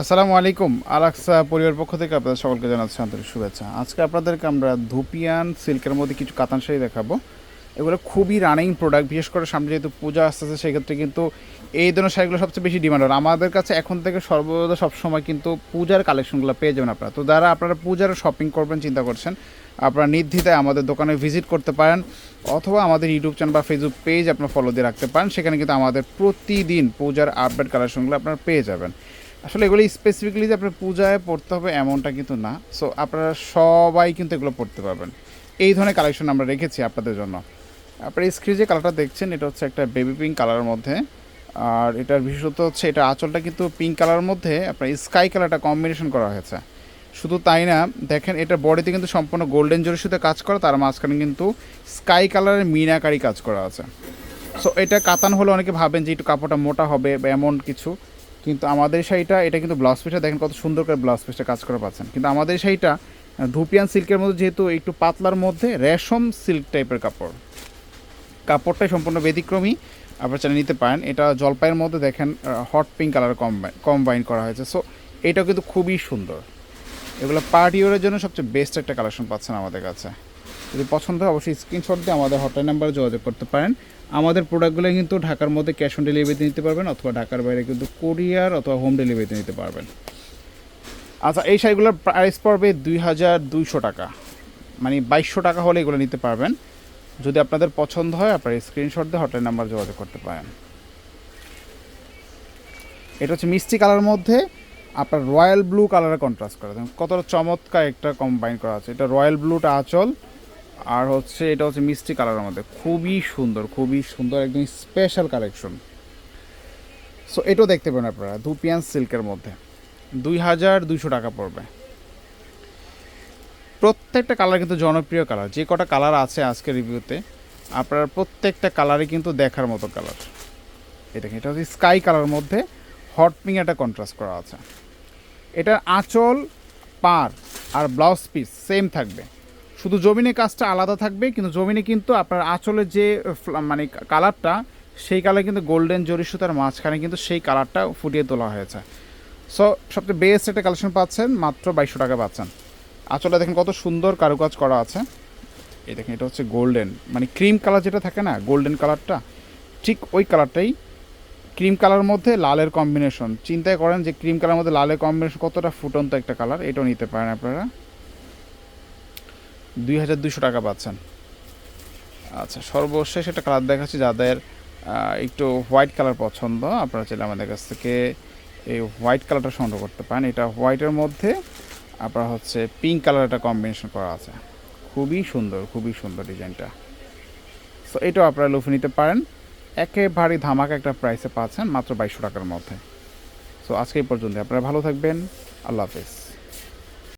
আসসালামু আলাইকুম। আলাক্সা পরিবার পক্ষ থেকে আপনাদের সকলকে জানাচ্ছি আন্তরিক শুভেচ্ছা। আজকে আপনাদেরকে আমরা ধুপিয়ান সিল্কের মধ্যে কিছু কাতান শাড়ি দেখাবো। এগুলো খুবই রানিং প্রোডাক্ট বিশেষ করে সামনে যেহেতু পূজা আসতেছে, সেক্ষেত্রে কিন্তু এই ধরনের শাড়িগুলো সবচেয়ে বেশি ডিমান্ড হয় আমাদের কাছে এখন থেকে সর্বদা সবসময় কিন্তু পূজার কালেকশনগুলো পেয়ে যাবেন আপনারা। তো যারা আপনারা পূজার শপিং করবেন, চিন্তা করছেন, আপনারা নির্দ্বিধায় আমাদের দোকানে ভিজিট করতে পারেন, অথবা আমাদের ইউটিউব চ্যানেল বা ফেসবুক পেজ আপনারা ফলো দিয়ে রাখতে পারেন, সেখানে কিন্তু আমাদের প্রতিদিন পূজার আপডেট কালেকশনগুলো আপনারা পেয়ে যাবেন। আসলে এগুলো স্পেসিফিকলি যে আপনার পূজায় পড়তে হবে এমনটা কিন্তু না। সো আপনারা সবাই কিন্তু এগুলো পড়তে পারবেন। এই ধরনের কালেকশন আমরা রেখেছি আপনাদের জন্য। আপনার স্ক্রিনে যে কালারটা দেখছেন, এটা হচ্ছে একটা বেবি পিঙ্ক কালারের মধ্যে। আর এটার বিশেষত হচ্ছে, এটা আঁচলটা কিন্তু পিঙ্ক কালারের মধ্যে আপনার স্কাই কালারটা কম্বিনেশন করা হয়েছে। শুধু তাই না, দেখেন এটা বডিতে কিন্তু সম্পূর্ণ গোল্ডেন জরি সাথে কাজ করা, তার মাঝখানে কিন্তু স্কাই কালারের মিনাকারি কাজ করা আছে। সো এটা কাতান হলে অনেকে ভাবেন যে একটু কাপড়টা মোটা হবে বা এমন কিছু। কিন্তু আমাদের শাড়িটা, এটা কিন্তু ব্লাউজ পিসটা দেখেন কত সুন্দর করে ব্লাউজ পিসটা কাজ করে পাচ্ছেন। কিন্তু আমাদের শাড়িটা ধুপিয়ান সিল্কের মধ্যে যেহেতু একটু পাতলার মধ্যে রেশম সিল্ক টাইপের কাপড়। কাপড়টাই সম্পূর্ণ ব্যতিক্রমী, আপনারা চাইলে নিতে পারেন। এটা জলপাইয়ের মধ্যে দেখেন hot pink colour combine combine করা হয়েছে। সো এটাও কিন্তু খুবই সুন্দর। এগুলো পার্টি ওয়ারের জন্য সবচেয়ে বেস্ট একটা কালেকশন পাচ্ছেন আমাদের কাছে। যদি পছন্দ হয়, অবশ্যই স্ক্রিনশট দিয়ে আমাদের হটলাইন নাম্বারে যোগাযোগ করতে পারেন। আমাদের প্রোডাক্টগুলো কিন্তু ঢাকার মধ্যে ক্যাশ অন ডেলিভারিতে নিতে পারবেন অথবা ঢাকার বাইরে কিন্তু কোরিয়ার অথবা হোম ডেলিভারিতে নিতে পারবেন। আচ্ছা এই শাড়িগুলোর প্রাইস পড়বে দুই হাজার দুইশো টাকা। মানে বাইশশো টাকা হলে এগুলো নিতে পারবেন। যদি আপনাদের পছন্দ হয়, আপনারা স্ক্রিনশট দিয়ে হটলাইন নাম্বার যোগাযোগ করতে পারেন। এটা হচ্ছে মিষ্টি কালার মধ্যে আপনার রয়্যাল ব্লু কালারে কন্ট্রাস্ট করা। কতটা চমৎকার একটা কম্বাইন করা আছে। এটা রয়্যাল ব্লুটা আঁচল। আর হচ্ছে এটা হচ্ছে মিষ্টি কালারের মধ্যে। খুবই সুন্দর খুবই সুন্দর একদম স্পেশাল কালেকশন সো এটাও দেখতে পাবেন আপনারা ধুপিয়ান সিল্কের মধ্যে। দুই হাজার দুইশো টাকা পড়বে। প্রত্যেকটা কালার কিন্তু জনপ্রিয় কালার, যে কটা কালার আছে আজকের রিভিউতে, আপনার প্রত্যেকটা কালারই কিন্তু দেখার মতো কালার। এটা এটা হচ্ছে স্কাই কালার মধ্যে হট পিং একটা কন্ট্রাস্ট করা আছে। এটার আঁচল পার আর ব্লাউজ পিস সেম থাকবে। শুধু জমিনে কাজটা আলাদা থাকবে, কিন্তু জমিনে কিন্তু আপনার আঁচলের যে মানে কালারটা, সেই কালার কিন্তু গোল্ডেন জরি সুতার মাঝখানে কিন্তু সেই কালারটা ফুটিয়ে তোলা হয়েছে। সো সবচেয়ে বেস্ট একটা কালেকশন পাচ্ছেন, মাত্র বাইশশো টাকা পাচ্ছেন। আঁচলটা দেখেন কত সুন্দর কারুকাজ করা আছে। এই দেখেন, এটা হচ্ছে গোল্ডেন মানে ক্রিম কালার যেটা থাকে না, গোল্ডেন কালারটা, ঠিক ওই কালারটাই। ক্রিম কালার মধ্যে লালের কম্বিনেশন চিন্তায় করেন যে, ক্রিম কালার মধ্যে লালের কম্বিনেশন কতটা ফুটন্ত একটা কালার, এটাও নিতে পারেন আপনারা। দুই হাজার দুশো টাকা পাচ্ছেন। আচ্ছা সর্বশেষ একটা কালার দেখাচ্ছি যাদের একটু হোয়াইট কালার পছন্দ, আপনারা চাইলে আমাদের কাছ থেকে এই হোয়াইট কালারটা সংগ্রহ করতে পারেন। এটা হোয়াইটের মধ্যে আপনার হচ্ছে পিঙ্ক কালার একটা কম্বিনেশন করা আছে। খুবই সুন্দর খুবই সুন্দর ডিজাইনটা। সো এটাও আপনারা লুফে নিতে পারেন। একেবারে ধামাকা একটা প্রাইসে পাচ্ছেন মাত্র বাইশশো টাকার মধ্যে। সো আজকে এই পর্যন্ত আপনারা ভালো থাকবেন। আল্লাহ হাফেজ।